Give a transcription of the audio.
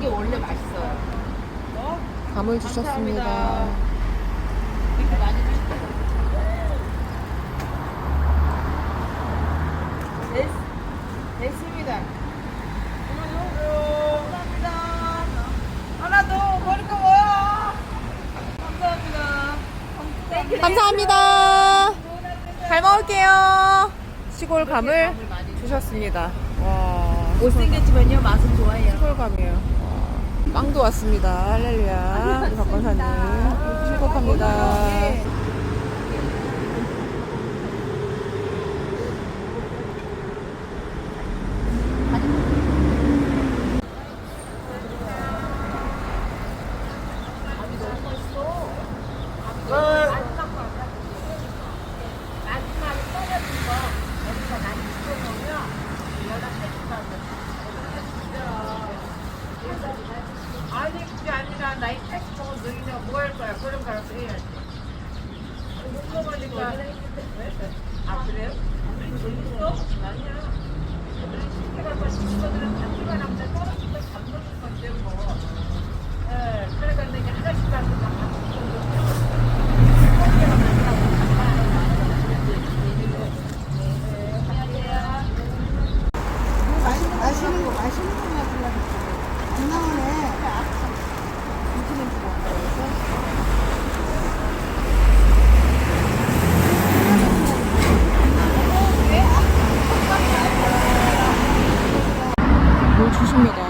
게 원래 맛있어요. 감을 주셨습니다. 이렇게 많이. 됐, 됐습니다. 감사합니다. 하나 더 버리고 와요. 감사합니다. 땡큐. 감사합니다. 잘 먹을게요. 시골 감을 주셨습니다. 와. 못생겼지만요 맛은 좋아해요. 시골 감이에요. 와. 빵도 왔습니다. 할렐루야. 박건사님. 축복합니다. 아니 그게 아니라 나이 80 먹은 너희가 거야? 그럼 가서 해야지. 못 먹으니까. 아 그래요? 재밌어? 아니야. 우리 시집갈 거 친구들은 하면 떨어질 때밥 먹는 건데 뭐. 예, 그러니까 내가 하나씩 가서 다 같이 맛있는 거 맛있는 거만 골라줬어요. 장난하네. 뭘 주십니다.